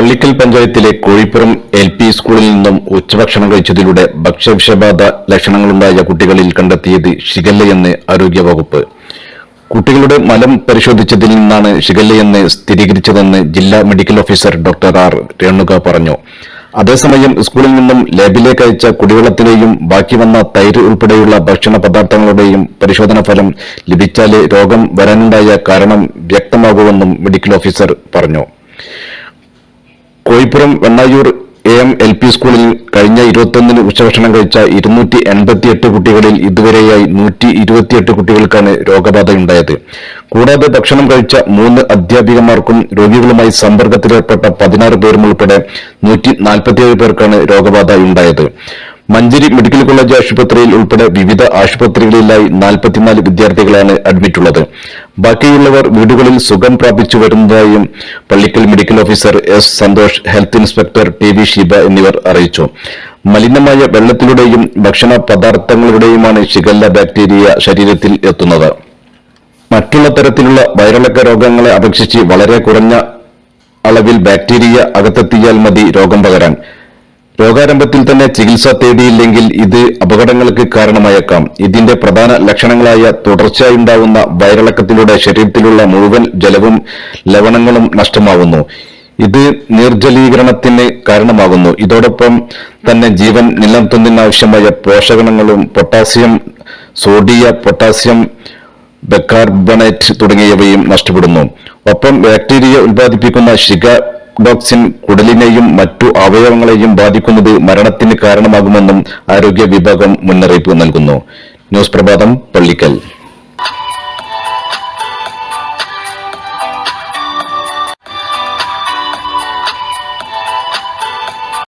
പള്ളിക്കൽ പഞ്ചായത്തിലെ Kozhippuram L P സ്കൂളിൽ നിന്നും ഉച്ചഭക്ഷണം കഴിച്ചതിലൂടെ ഭക്ഷ്യവിഷബാധ ലക്ഷണങ്ങളുണ്ടായ കുട്ടികളിൽ കണ്ടെത്തിയത് ഷിഗല്ലയെന്ന് ആരോഗ്യവകുപ്പ്. കുട്ടികളുടെ മലം പരിശോധിച്ചതിൽ നിന്നാണ് ഷിഗല്ലയെന്ന് സ്ഥിരീകരിച്ചതെന്ന് ജില്ലാ medical officer doctor R Renuka പറഞ്ഞു. അതേസമയം സ്കൂളിൽ നിന്നും ലാബിലേക്ക് അയച്ച കുടിവെള്ളത്തിലെയും ബാക്കി വന്ന തൈര് ഉൾപ്പെടെയുള്ള ഭക്ഷണ പദാർത്ഥങ്ങളുടെയും പരിശോധന ഫലം ലഭിച്ചാലേ രോഗം വരാനുണ്ടായ കാരണം വ്യക്തമാകുമെന്നും മെഡിക്കൽ ഓഫീസർ പറഞ്ഞു. Kozhippuram Vennayur A M L P സ്കൂളിൽ കഴിഞ്ഞ ഇരുപത്തൊന്നിന് ഉച്ചഭക്ഷണം കഴിച്ച ഇരുന്നൂറ്റി എൺപത്തിയെട്ട് കുട്ടികളിൽ ഇതുവരെയായി നൂറ്റി ഇരുപത്തിയെട്ട് കുട്ടികൾക്കാണ് രോഗബാധയുണ്ടായത് കൂടാതെ ഭക്ഷണം കഴിച്ച മൂന്ന് അധ്യാപികമാർക്കും രോഗികളുമായി സമ്പർക്കത്തിലേർപ്പെട്ട പതിനാറ് പേരും ഉൾപ്പെടെ നൂറ്റി നാൽപ്പത്തിയേഴ് പേർക്കാണ് രോഗബാധ ഉണ്ടായത്. മഞ്ചേരി മെഡിക്കൽ കോളേജ് ആശുപത്രിയിൽ ഉൾപ്പെടെ വിവിധ ആശുപത്രികളിലായി നാൽപ്പത്തിനാല് വിദ്യാർത്ഥികളാണ് അഡ്മിറ്റുള്ളത്. ബാക്കിയുള്ളവർ വീടുകളിൽ സുഖം പ്രാപിച്ചു വരുന്നതായും Pallikkal medical officer S Santhosh health inspector T V Sheeba എന്നിവർ അറിയിച്ചു. മലിനമായ വെള്ളത്തിലൂടെയും ഭക്ഷണ പദാർത്ഥങ്ങളുടെയുമാണ് ഷിഗല്ല ബാക്ടീരിയ ശരീരത്തിൽ എത്തുന്നത്. മറ്റുള്ള തരത്തിലുള്ള വയറിളക്ക രോഗങ്ങളെ അപേക്ഷിച്ച് വളരെ കുറഞ്ഞ അളവിൽ ബാക്ടീരിയ അകത്തെത്തിയാൽ മതി രോഗം പകരാൻ. രോഗാരംഭത്തിൽ തന്നെ ചികിത്സ തേടിയില്ലെങ്കിൽ ഇത് അപകടങ്ങൾക്ക് കാരണമായേക്കാം. ഇതിന്റെ പ്രധാന ലക്ഷണങ്ങളായ തുടർച്ചയായുണ്ടാവുന്ന വയറിളക്കത്തിലൂടെ ശരീരത്തിലുള്ള മുഴുവൻ ജലവും ലവണങ്ങളും നഷ്ടമാവുന്നു. ഇത് നിർജലീകരണത്തിന് കാരണമാകുന്നു. ഇതോടൊപ്പം തന്നെ ജീവൻ നിലനിർത്തുന്നതിനാവശ്യമായ പോഷകണങ്ങളും പൊട്ടാസ്യം സോഡിയ പൊട്ടാസ്യം ബെക്കാർബണേറ്റ് തുടങ്ങിയവയും നഷ്ടപ്പെടുന്നു. ഒപ്പം ബാക്ടീരിയ ഉൽപ്പാദിപ്പിക്കുന്ന ഷിഗ ഡോക്സിൻ കുടലിനെയും മറ്റു അവയവങ്ങളെയും ബാധിക്കുന്നത് മരണത്തിന് കാരണമാകുമെന്നും ആരോഗ്യ വിഭാഗം മുന്നറിയിപ്പ് നൽകുന്നു. ന്യൂസ് പ്രഭാതം പള്ളിക്കൽ.